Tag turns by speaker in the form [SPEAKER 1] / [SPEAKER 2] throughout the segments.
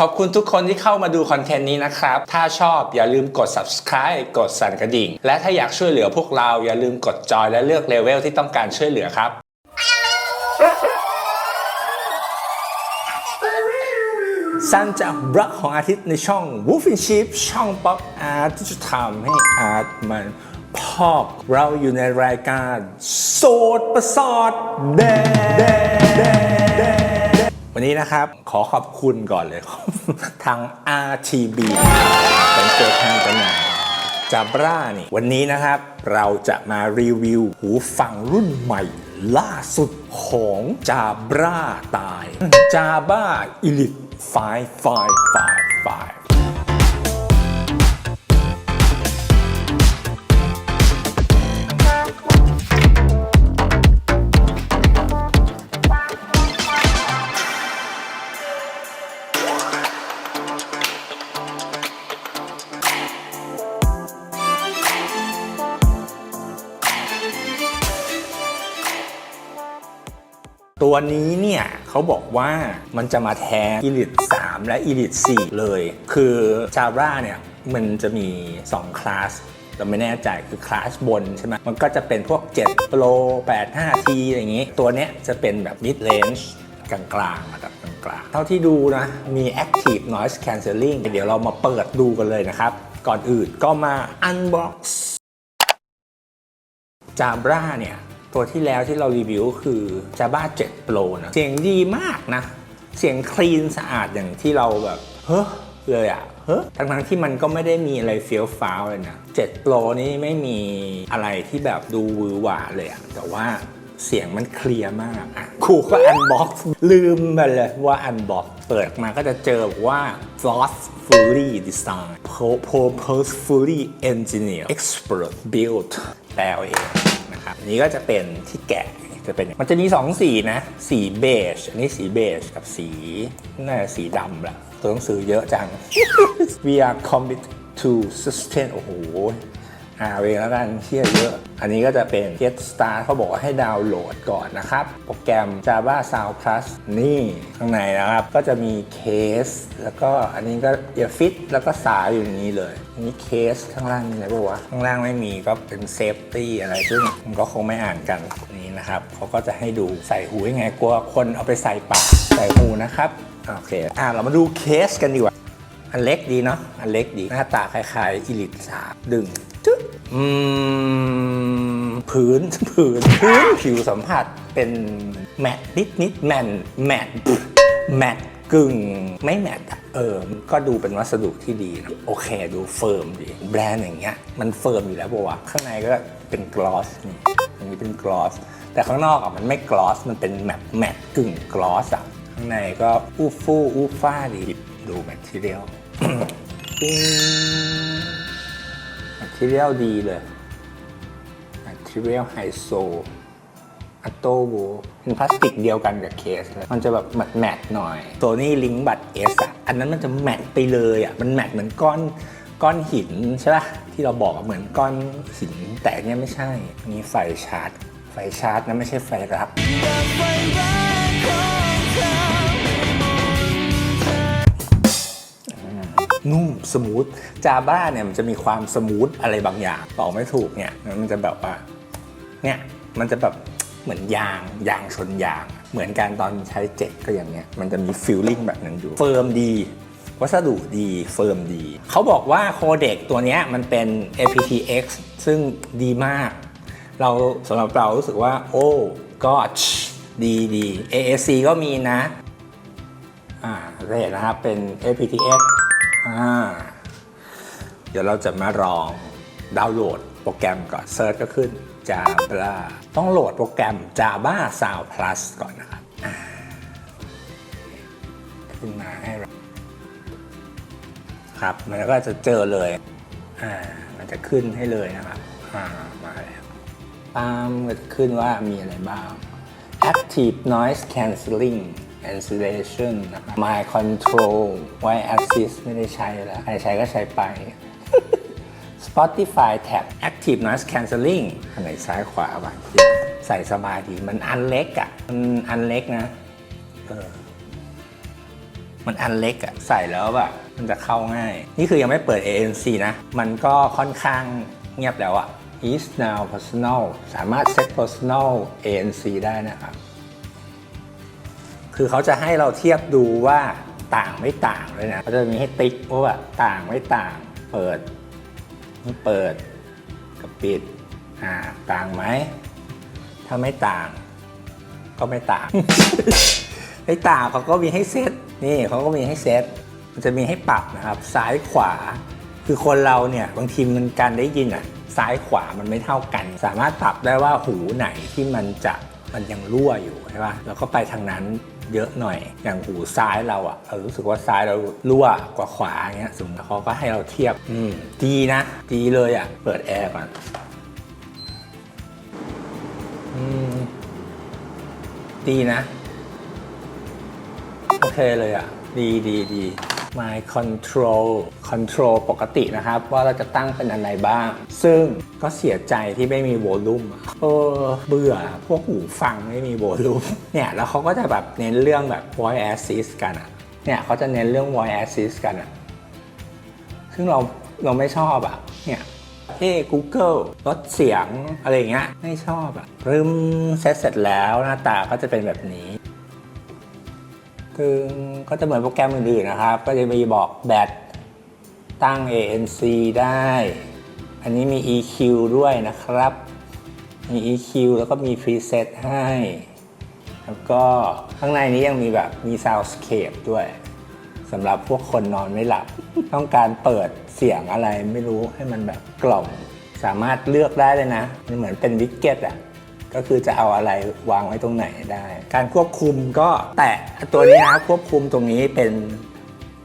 [SPEAKER 1] ขอบคุณทุกคนที่เข้ามาดูคอนเทนต์นี้นะครับ ถ้าชอบอย่าลืมกด subscribe กดสั่นกระดิ่ง และถ้าอยากช่วยเหลือพวกเราอย่าลืมกดจอยและเลือกเลเวลที่ต้องการช่วยเหลือครับสั้นจากบล็อกของอาทิตย์ในช่อง Wolf in Sheep ช่องป๊อปอาร์ตที่จะทำให้อาร์ตมันพอกเราอยู่ในรายการ โสดประสอดแดง วันนี้นะครับขอขอบคุณก่อนเลย ทาง RTB เป็นตัวแทนจำหน่ายจาบรานี่วันนี้นะครับเราจะมารีวิวหูฟังรุ่นใหม่ล่าสุดของจาบราตายจาบ้าอิลิท5555 ตัวนี้เนี่ยเขาบอกว่ามันจะมาแทน Elite 3 และ Elite 4 เลย คือ Java เนี่ยมันจะมี 2 คลาสเราไม่แน่ใจคือคลาสบนใช่ไหมมันก็จะเป็นพวก 7 Pro 8 5T อะไรอย่างงี้ ตัวเนี้ยจะเป็นแบบ mid range กลางๆระดับกลางๆ เท่าที่ดูนะ มี active noise cancelling เดี๋ยวเรามาเปิดดูกันเลยนะครับ ก่อนอื่นก็มา unbox จาบราเนี่ย ตัวที่แล้วที่เรารีวิวก็คือ Java 7 Pro นะ เสียงดีมากนะ เสียงคลีนสะอาดอย่างที่เราแบบ เฮ้อเลยอะเฮ้อทั้งๆที่มันก็ไม่ได้มีอะไรเฟี้ยวฟ้าวเลยนะ 7 Pro นี่ไม่มีอะไรที่แบบดูวือหวาเลยอะแต่ว่าเสียงมันเคลียร์มากอะครูก็อันบ็อกซ์ลืมไปเลยว่าอันบ็อกซ์เปิดมาก็จะเจอบอกว่า thoughtfully Design purposefully Engineer Expert built แปลเอาเอง นะครับอันนี้ก็จะเป็นที่แกะจะเป็นมันจะมี 2 สีนะ สีเบจอันนี้สีเบจกับสีน่าจะสีดำแหละตัวหนังสือเยอะจัง We are committed to sustain โอ้โห อ่าเองแล้วกันเชี่ยเยอะ อันนี้ก็จะเป็น Get Start เขาบอกว่าให้ดาวน์โหลดก่อนนะครับ โปรแกรม Java Sound Plus นี่ข้างในนะครับ ก็จะมีเคส แล้วก็อันนี้ก็เอียฟิตแล้วก็สายอยู่นี้เลย อันนี้เคสข้างล่างมีอะไรบ้างวะ ข้างล่างไม่มีก็เป็นเซฟตี้อะไรซึ่งมันก็คงไม่อ่านกันนี่นะครับเขาก็จะให้ดูใส่หูยังไงกลัวคนเอาไปใส่ปากใส่หูนะครับโอเคอะเรามาดูเคสกันดีกว่าอันเล็กดีเนาะอันเล็กดีหน้าตาคล้ายๆอีลิทสาดึงจึ๊ อืมพื้นพื้นพื้นผิวสัมผัสเป็นแมตนิดนิดแมนแมตแมตกึ่งไม่แมตเออ ก็ดูเป็นวัสดุที่ดีนะโอเคดูเฟิร์มดีแบรนด์อย่างเงี้ยมันเฟิร์มอยู่แล้วปะวะข้างในก็เป็นกลอสนี่อันนี้เป็นกลอส แต่ข้างนอกอะมันไม่กลอส มันเป็นแมตแมตกึ่งกลอสอะข้างในก็อู้ฟู่อู้ฟ้าดีดูแมททีเรียลปิ้ง แมททีเรียลดีเลยแมททีเรียลไฮโซอัตโตโบเป็นพลาสติกเดียวกันกับเคสเลยมันจะแบบแมทแมทหน่อยตัวนี้ลิงบัตเอสอะ อันนั้นมันจะแมทไปเลยอะ มันแมทเหมือนก้อนก้อนหินใช่ปะที่เราบอกเหมือนก้อนหิน แต่เนี้ยไม่ใช่อันนี่ไฟชาร์จ ไฟชาร์จนะไม่ใช่ไฟรับ นุ่มสมูทจาบ้าเนี่ยมันจะมีความสมูทอะไรบางอย่างบอกไม่ถูกเนี่ยมันจะแบบว่าเนี่ยมันจะแบบเหมือนยางยางชนยาง เหมือนกันตอนใช้เจ็ตก็อย่างเนี้ยมันจะมีฟิลลิ่งแบบนั้นอยู่เฟิร์มดีวัสดุดีเฟิร์มดี เขาบอกว่าโคเด็กตัวเนี้ยมันเป็น aptX ซึ่งดีมาก เราสำหรับเรารู้สึกว่า โอ้ก็ดีดี AAC ก็มีนะ อ่าเห็นนะครับเป็น aptX อ่าเดี๋ยวเราจะมาลองดาวน์โหลดโปรแกรมก่อนเซิร์ชก็ขึ้น Java ต้องโหลดโปรแกรม Java Sound Plus ก่อนนะครับขึ้นมาให้เราครับ มันก็จะเจอเลยอ่ามันจะขึ้นให้เลยนะครับอ่ามาแล้วตามก็ขึ้นว่ามีอะไรบ้าง Active Noise Cancelling Cancellation นะครับ My Control y Assist ไม่ได้ใช้แล้ว ใครใช้ก็ใช้ไป Spotify Tab Active Noise Cancelling อันไหนซ้ายขวาบ้างใส่สบายดีมันอันเล็กอะ่ะ มันอันเล็กนะเออมันอันเล็กอะใส่แล้วแบบมันจะเข้าง่าย นี่คือยังไม่เปิด ANC นะ มันก็ค่อนข้างเงียบแล้วอะ is now personal สามารถ set personal ANC ได้นะครับ คือเขาจะให้เราเทียบดูว่าต่างไม่ต่างเลยนะเขาจะมีให้ติ๊กว่าแบบต่างไม่ต่าง เปิดนี่เปิดกับปิดอ่าต่างไหม ถ้าไม่ต่าง ก็ไม่ต่าง ไม่ต่างเขาก็มีให้เซตนี่เขาก็มีให้เซตมันจะมีให้ปรับนะครับซ้ายขวา คือคนเราเนี่ยบางทีมันการได้ยินอะซ้ายขวามันไม่เท่ากัน สามารถปรับได้ว่าหูไหนที่มันจะมันยังรั่วอยู่ใช่ปะแล้วก็ไปทางนั้น เยอะหน่อย อย่างหูซ้ายเราอะเรารู้สึกว่าซ้ายเรารั่วกว่าขวาอย่างเงี้ยสมมติเขาก็ให้เราเทียบอืมดีนะดีเลยอะ เปิดแอร์ก่อนอืมดีนะ โอเคเลยอะ ดีดีดี My Control Control ปกตินะครับ ว่าเราจะตั้งเป็นอะไรบ้าง ซึ่งก็เสียใจที่ไม่มีโวลูมเออเบื่อพวกหูฟังไม่มีโวลูมเนี่ยแล้วเขาก็จะแบบเน้นเรื่องแบบ voice assist กันอะเนี่ยเขาจะเน้นเรื่อง voice assist กันอะซึ่งเราเราไม่ชอบอะเนี่ยเฮ้ Google ลดเสียงอะไรอย่างเงี้ยไม่ชอบอะรึมเซตเสร็จแล้วหน้าตาก็จะเป็นแบบนี้ คือก็จะเหมือนโปรแกรมอื่นๆนะครับ ก็จะมีบอกแบตตั้ง ANC ได้ อันนี้มี EQ ด้วยนะครับ มี EQ แล้วก็มี preset ให้ แล้วก็ข้างในนี้ยังมีแบบมี soundscape ด้วยสำหรับพวกคนนอนไม่หลับ ต้องการเปิดเสียงอะไรไม่รู้ให้มันแบบกล่อมสามารถเลือกได้เลยนะ มันเหมือนเป็นวิกเก็ตอะ ก็คือจะเอาอะไรวางไว้ตรงไหนได้ การควบคุมก็แตะตัวนี้นะควบคุมตรงนี้เป็น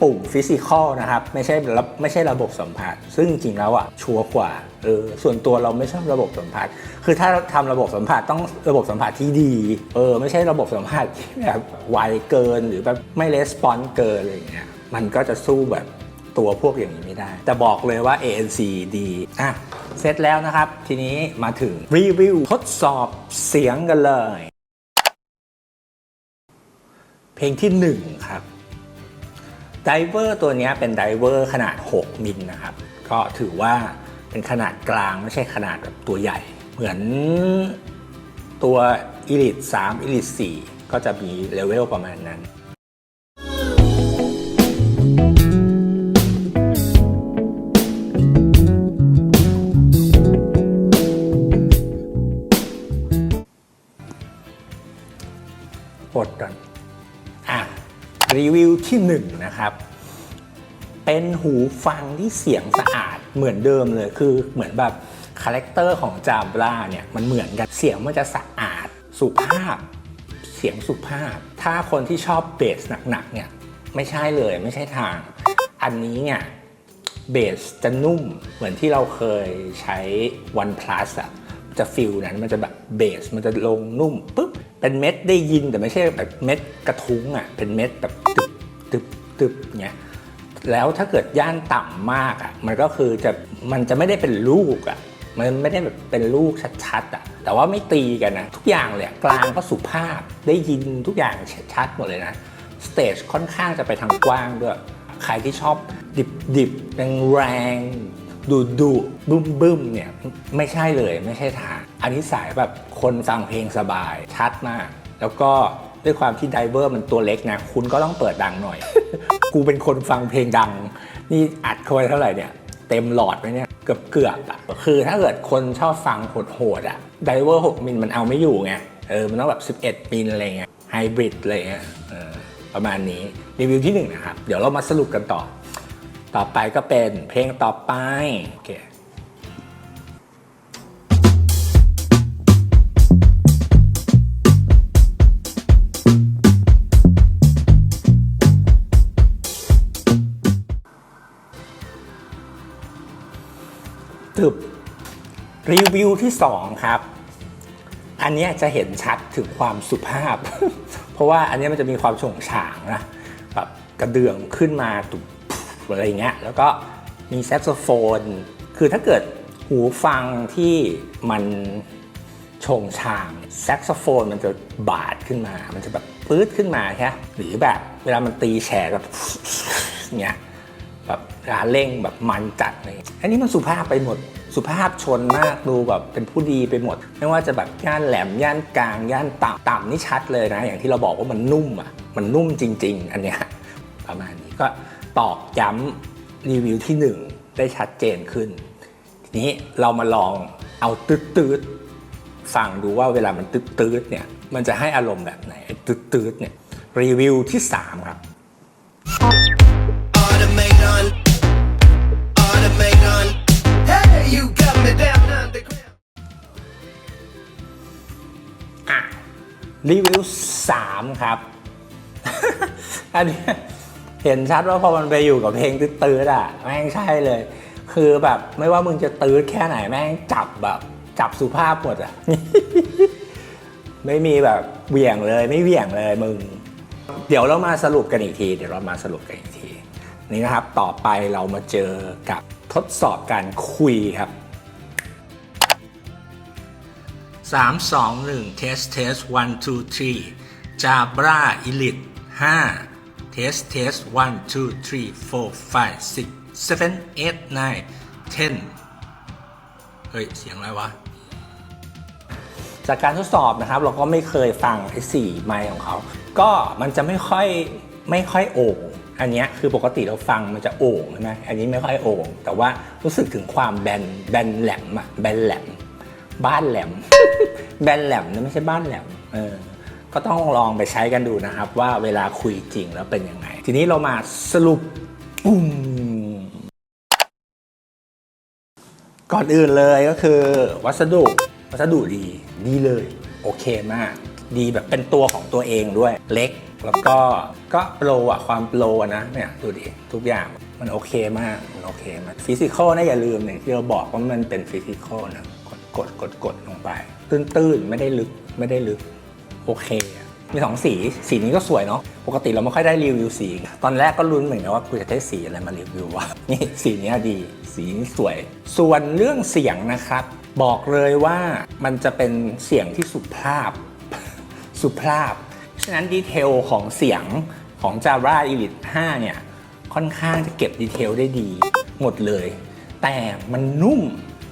[SPEAKER 1] ปุ่มฟิสิกอลนะครับ ไม่ใช่ไม่ใช่ระบบสัมผัส ซึ่งจริงแล้วอะชัวร์กว่าเออส่วนตัวเราไม่ชอบระบบสัมผัส คือถ้าทำระบบสัมผัสต้องระบบสัมผัสที่ดีเออไม่ใช่ระบบสัมผัสที่แบบไวเกินหรือแบบไม่レスปอนเกินอะไรเงี้ยมันก็จะสู้แบบ ตัวพวกอย่างนี้ไม่ได้ แต่บอกเลยว่า ANC ดีอะเสร็จแล้วนะครับ ทีนี้มาถึงรีวิวทดสอบเสียงกันเลย เพลงที่ 1 ครับไดเวอร์ตัวนี้เป็นไดเวอร์ขนาด 6 มิลนะครับ ก็ถือว่าเป็นขนาดกลางไม่ใช่ขนาดแบบตัวใหญ่ เหมือนตัว Elite 3 Elite 4 ก็จะมีเลเวลประมาณนั้น ที่หนึ่งนะครับ เป็นหูฟังที่เสียงสะอาดเหมือนเดิมเลยคือเหมือนแบบคาแรคเตอร์ของจามบราเนี่ยมันเหมือนกันเสียงมันจะสะอาดสุภาพ เสียงสุภาพ ถ้าคนที่ชอบเบสหนักๆเนี่ยไม่ใช่เลยไม่ใช่ทาง อันนี้เนี่ยเบสจะนุ่มเหมือนที่เราเคยใช้ OnePlus อะจะฟิลนั้นมันจะแบบเบสมันจะลงนุ่มปุ๊บเป็นเม็ดได้ยินแต่ไม่ใช่แบบเม็ดกระทุ้งอะเป็นเม็ดแบบตึบ ตึบตึบเงี้ยแล้วถ้าเกิดย่านต่ำมากอะมันก็คือจะมันจะไม่ได้เป็นลูกอะมันไม่ได้แบบเป็นลูกชัดๆอะแต่ว่าไม่ตีกันนะทุกอย่างเลยกลางก็สุภาพได้ยินทุกอย่างชัดๆหมดเลยนะสเตจค่อนข้างจะไปทางกว้างด้วยใครที่ชอบดิบดิบแรงแรงดูดูบึ้มบึ้มเนี่ยไม่ใช่เลยไม่ใช่ทางอันนี้สายแบบคนฟังเพลงสบายชัดมาก แล้วก็ ด้วยความที่ไดเวอร์มันตัวเล็กนะ คุณก็ต้องเปิดดังหน่อย กูเป็นคนฟังเพลงดัง นี่อัดเข้าไปเท่าไหร่เนี่ย เต็มหลอดไหมเนี่ย เกือบเกือบๆอะคือถ้าเกิดคนชอบฟังโหดๆอะไดเวอร์ 6 มิลมันเอาไม่อยู่ไง เออ มันต้องแบบ 11 มิลอะไรเงี้ยไฮบริดอะไรเงี้ยประมาณนี้รีวิวที่ 1 นะครับ เดี๋ยวเรามาสรุปกันต่อ ต่อไปก็เป็นเพลงต่อไป โอเค รีวิวที่ 2 ครับ อันนี้จะเห็นชัดถึงความสุภาพ เพราะว่าอันนี้มันจะมีความโฉงฉางนะแบบกระเดื่องขึ้นมาตุบอะไรเงี้ยแล้วก็มีแซกโซโฟน คือถ้าเกิดหูฟังที่มันโฉงฉางแซกโซโฟนมันจะบาดขึ้นมา มันจะแบบปื๊ดขึ้นมาใช่ไหมหรือแบบเวลามันตีแฉกแบบเนี่ย แบบเวลาเร่งแบบมันจัดเลยอันนี้มันสุภาพไปหมด สุภาพชนมากดูแบบเป็นผู้ดีไปหมด ไม่ว่าจะแบบย่านแหลมย่านกลางย่านต่ำต่ำนี่ชัดเลยนะ อย่างที่เราบอกว่ามันนุ่มอะมันนุ่มจริง ๆ อันเนี้ยประมาณนี้ก็ตอกย้ำรีวิวที่หนึ่งได้ชัดเจนขึ้น ทีนี้เรามาลองเอาตืดๆฟังดูว่าเวลามันตืดๆเนี่ยมันจะให้อารมณ์แบบไหนตืดๆเนี่ยรีวิวที่ 3 ครับ รีวิว 3 ครับ อันนี้เห็นชัดว่าพอมันไปอยู่กับเพลงตื้อๆอะ แม่งใช่เลย คือแบบไม่ว่ามึงจะตื้อแค่ไหนแม่งจับแบบ จับสุภาพหมดอะ ไม่มีแบบเหวี่ยงเลยไม่เหวี่ยงเลยมึง เดี๋ยวเรามาสรุปกันอีกที เดี๋ยวเรามาสรุปกันอีกที นี่นะครับ ต่อไปเรามาเจอกับทดสอบการคุยครับ 3 2 1 test test 1 2 3 Jabra Elite 5 test test 1 2 3 4 5 6 7 8 9 10 เฮ้ย เสียงอะไรวะ จากการทดสอบนะครับ เราก็ไม่เคยฟังไอ้สี่ไมค์ของเขา ก็มันจะไม่ค่อยไม่ค่อยโอ่งอันนี้คือปกติเราฟังมันจะโอ่งใช่ไหมอันนี้ไม่ค่อยโอ่งแต่ว่ารู้สึกถึงความแบนแบนแหลมอะแบนแหลม บ้านแหลม แบนแหลมนะไม่ใช่บ้านแหลมเออก็ต้องลองไปใช้กันดูนะครับ ว่าเวลาคุยจริงแล้วเป็นยังไง ทีนี้เรามาสรุปปุ้มก่อนอื่นเลยก็คือ วัสดุวัสดุดีดีเลย โอเคมาก ดีแบบเป็นตัวของตัวเองด้วยเล็ก แล้วก็ก็โปรอะความโปรนะเนี่ยดูดิทุกอย่างมันโอเคมากมันโอเคมากฟิสิกอลนะอย่าลืมเนี่ยที่เราบอกว่ามันเป็นฟิสิกอลนะ กดกดกดลงไป ตื้นๆ ไม่ได้ลึกไม่ได้ลึก โอเค มีสองสีสีนี้ก็สวยเนาะปกติเราไม่ค่อยได้รีวิวสี ตอนแรกก็ลุ้นเหมือนกันว่ากูจะได้สีอะไรมารีวิววะนี่สีนี้ดี สีนี้สวย ส่วนเรื่องเสียงนะครับ บอกเลยว่ามันจะเป็นเสียงที่สุภาพสุภาพฉะนั้นดีเทลของเสียงของ Jabra Elite 5 เนี่ย ค่อนข้างจะเก็บดีเทลได้ดี หมดเลย แต่มันนุ่ม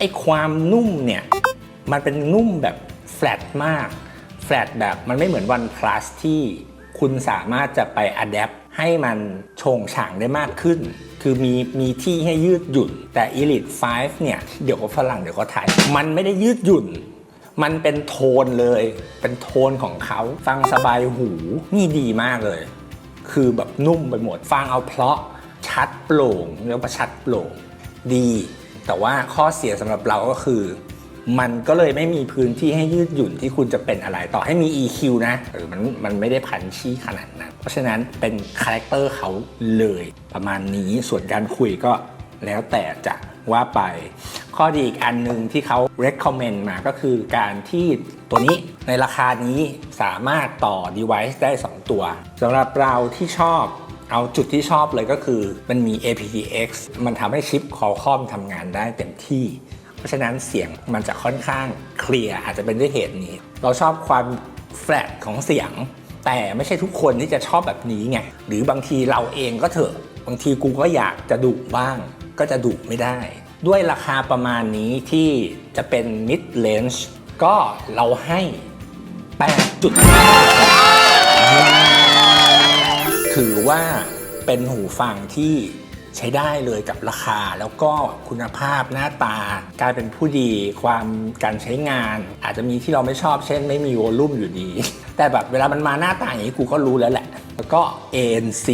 [SPEAKER 1] ไอ้ความนุ่มเนี่ยมันเป็นนุ่มแบบแฟลตมากแฟลตแบบมันไม่เหมือน OnePlus ที่คุณสามารถจะไปอัดแอปให้มันโชงฉ่างได้มากขึ้น คือมีมีที่ให้ยืดหยุ่น แต่ Elite 5 เนี่ย เดี๋ยวก็ฝรั่งเดี๋ยวก็ไทย มันไม่ได้ยืดหยุ่น มันเป็นโทนเลย เป็นโทนของเขาฟังสบายหูนี่ดีมากเลย คือแบบนุ่มไปหมด ฟังเอาเพราะชัดโปร่งเรียกว่าชัดโปร่งดี แต่ว่าข้อเสียสำหรับเราก็คือ มันก็เลยไม่มีพื้นที่ให้ยืดหยุ่นที่คุณจะเป็นอะไรต่อให้มี EQ นะหรือมันมันไม่ได้พันชี้ขนาดนั้น เพราะฉะนั้นเป็นคาแรคเตอร์เขาเลยประมาณนี้ส่วนการคุยก็แล้วแต่จะว่าไป ข้อดีอีกอันหนึ่งที่เขา recommend มาก็คือการที่ตัวนี้ในราคานี้สามารถต่อ device ได้ 2 ตัวสำหรับเราที่ชอบ เอาจุดที่ชอบเลยก็คือมันมี aptX มันทำให้ชิป Qualcomm ทำงานได้เต็มที่ เพราะฉะนั้นเสียงมันจะค่อนข้างเคลียร์อาจจะเป็นด้วยเหตุนี้ เราชอบความแฟลตของเสียง แต่ไม่ใช่ทุกคนที่จะชอบแบบนี้ไง หรือบางทีเราเองก็เถอะ บางทีกูก็อยากจะดุบ้าง ก็จะดุไม่ได้ ด้วยราคาประมาณนี้ที่จะเป็น mid range ก็เราให้8จุด ถือว่าเป็นหูฟังที่ใช้ได้เลยกับราคา แล้วก็คุณภาพหน้าตา การเป็นผู้ดีความการใช้งาน อาจจะมีที่เราไม่ชอบเช่น ไม่มีวอลลุ่มอยู่ดี แต่แบบเวลามันมาหน้าตาอย่างนี้กูก็รู้แล้วแหละ แล้วก็ ANC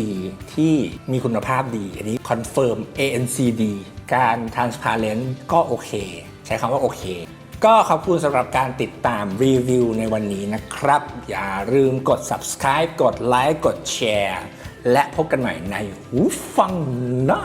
[SPEAKER 1] ที่มีคุณภาพดี อันนี้คอนเฟิร์ม ANC ดี การ transparent ก็โอเค ใช้คำว่าโอเค ก็ขอบคุณสำหรับการติดตามรีวิวในวันนี้นะครับ อย่าลืมกด subscribe กดไลค์กดแชร์และพบกันใหม่ในหูฟังหน้า